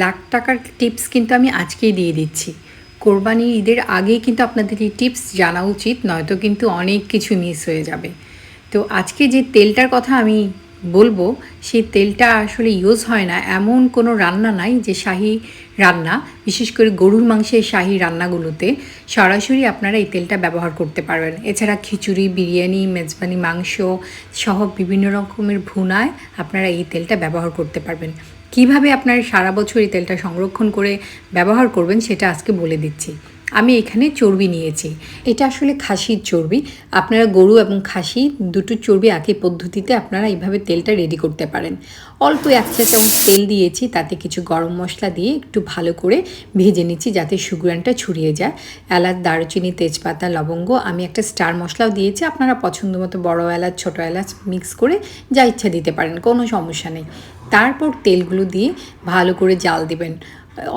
লাখ টাকার টিপস কিন্তু আমি আজকেই দিয়ে দিচ্ছি। কোরবানি ঈদের আগেই কিন্তু আপনাদের এই টিপস জানা উচিত, নয়তো কিন্তু অনেক কিছু মিস হয়ে যাবে। তো আজকে যে তেলটার কথা আমি বলব, সেই তেলটা আসলে ইউজ হয় না, এমন কোনো রান্না নাই যে শাহি রান্না, বিশেষ করে গরুর মাংসের শাহি রান্নাগুলোতে সরাসরি আপনারা এই তেলটা ব্যবহার করতে পারবেন। এছাড়া খিচুড়ি, বিরিয়ানি, মেজবানি, মাংস সহ বিভিন্ন রকমের ভুনায় আপনারা এই তেলটা ব্যবহার করতে পারবেন। কীভাবে আপনারা সারা বছর এই তেলটা সংরক্ষণ করে ব্যবহার করবেন সেটা আজকে বলে দিচ্ছি। আমি এখানে চর্বি নিয়েছি। এটা আসলে খাসির চর্বি। আপনারা গরু এবং খাসি দুটো চর্বি একই পদ্ধতিতে আপনারা এইভাবে তেলটা রেডি করতে পারেন। অল্প এক চা চামচ তেল দিয়েছি, তাতে কিছু গরম মশলা দিয়ে একটু ভালো করে ভেজে নিচ্ছি যাতে সুগ্রানটা ছড়িয়ে যায়। এলাচ, দারুচিনি, তেজপাতা, লবঙ্গ, আমি একটা স্টার মশলাও দিয়েছি। আপনারা পছন্দ মতো বড়ো এলাচ, ছোটো এলাচ মিক্স করে যা ইচ্ছা দিতে পারেন, কোনো সমস্যা নেই। তারপর তেলগুলো দিয়ে ভালো করে জাল দিবেন।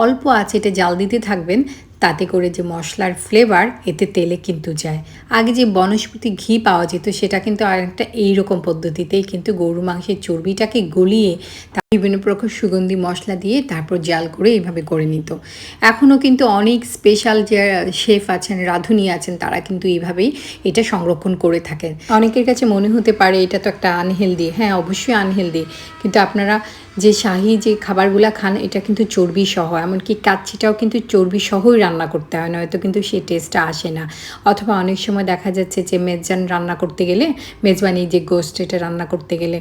অল্প আছে, এটা জাল দিতে থাকবেন, তাতে করে যে মশলার ফ্লেভার এতে তেলে কিন্তু যায়। আগে যে বনস্পতি ঘি পাওয়া যেত, সেটা কিন্তু আরেকটা এইরকম পদ্ধতিতেই কিন্তু গরু মাংসের চর্বিটাকে গলিয়ে বিভিন্ন প্রকার সুগন্ধি মশলা দিয়ে তারপর জাল করে এইভাবে করে নিত। এখনও কিন্তু অনেক স্পেশাল যে শেফ আছেন, রাঁধুনি আছেন, তারা কিন্তু এইভাবেই এটা সংরক্ষণ করে থাকেন। অনেকের কাছে মনে হতে পারে এটা তো একটা আনহেলদি হ্যাঁ অবশ্যই আনহেলদি কিন্তু আপনারা যে শাহি যে খাবারগুলো খান, এটা কিন্তু চর্বি সহ, এমনকি কাচ্ছিটাও কিন্তু চর্বি সহই রান্না করতে হয়, নয়তো কিন্তু সেই টেস্টটা আসে না। অথবা অনেক সময় দেখা যাচ্ছে যে মেজবান রান্না করতে গেলে, মেজবানি যে গোস্ট এটা রান্না করতে গেলে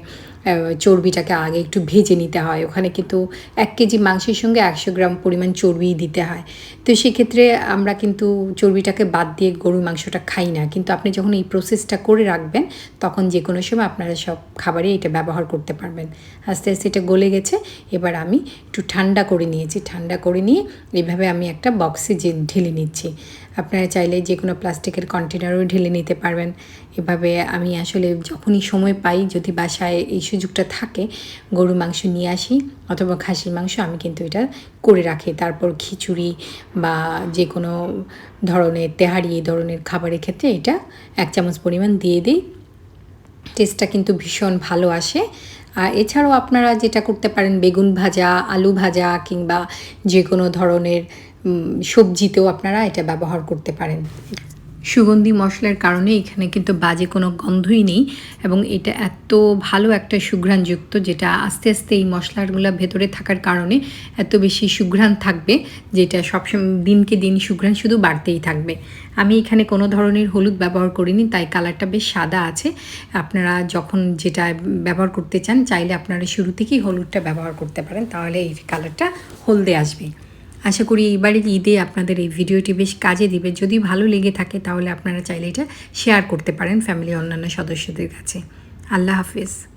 চর্বিটাকে আগে একটু ভেজে নিতে হয়। ওখানে কিন্তু এক কেজি মাংসের সঙ্গে একশো গ্রাম পরিমাণ চর্বি দিতে হয়। তো সেক্ষেত্রে আমরা কিন্তু চর্বিটাকে বাদ দিয়ে গরুর মাংসটা খাই না। কিন্তু আপনি যখন এই প্রসেসটা করে রাখবেন, তখন যে কোনো সময় আপনারা সব খাবারে এটা ব্যবহার করতে পারবেন। আস্তে আস্তে এটা গলে গেছে। এবার আমি একটু ঠান্ডা করে নিয়েছি। ঠান্ডা করে নিয়ে এইভাবে আমি একটা বক্সে যে ঢেলে নিচ্ছি। আপনারা চাইলে যে কোনো প্লাস্টিকের কন্টেনারও ঢেলে নিতে পারবেন। এভাবে আমি আসলে যখনই সময় পাই, যদি বাসায় এই সুযোগটা থাকে গরু মাংস নিয়ে আসি অথবা খাসির মাংস আমি কিন্তু এটা করে রাখি। তারপর খিচুড়ি বা যে কোনো ধরনের তেহারি, এই ধরনের খাবারের ক্ষেত্রে এটা এক চামচ পরিমাণ দিয়ে দিই। টেস্টটা কিন্তু ভীষণ ভালো আসে। আর এছাড়াও আপনারা যেটা করতে পারেন, বেগুন ভাজা, আলু ভাজা কিংবা যে কোনো ধরনের সবজিতেও আপনারা এটা ব্যবহার করতে পারেন। সুগন্ধি মশলার কারণে এখানে কিন্তু বাজে কোনো গন্ধই নেই এবং এটা এত ভালো একটা সুঘ্রাণযুক্ত যেটা আস্তে আস্তে এই মশলাগুলো ভেতরে থাকার কারণে এত বেশি সুঘ্রাণ থাকবে যেটা সবসময় দিনকে দিন সুঘ্রাণ শুধু বাড়তেই থাকবে। আমি এখানে কোনো ধরনের হলুদ ব্যবহার করিনি, তাই কালারটা বেশ সাদা আছে। আপনারা যখন যেটা ব্যবহার করতে চান, চাইলে আপনারা শুরু থেকেই হলুদটা ব্যবহার করতে পারেন, তাহলে এই কালারটা হলদে আসবে। আশা করি এইবারের ঈদে আপনাদের এই ভিডিওটি বেশ কাজে দিবে। যদি ভালো লেগে থাকে তাহলে আপনারা চাইলে এটা শেয়ার করতে পারেন ফ্যামিলি অন্যান্য সদস্যদের কাছে। আল্লাহ হাফিজ।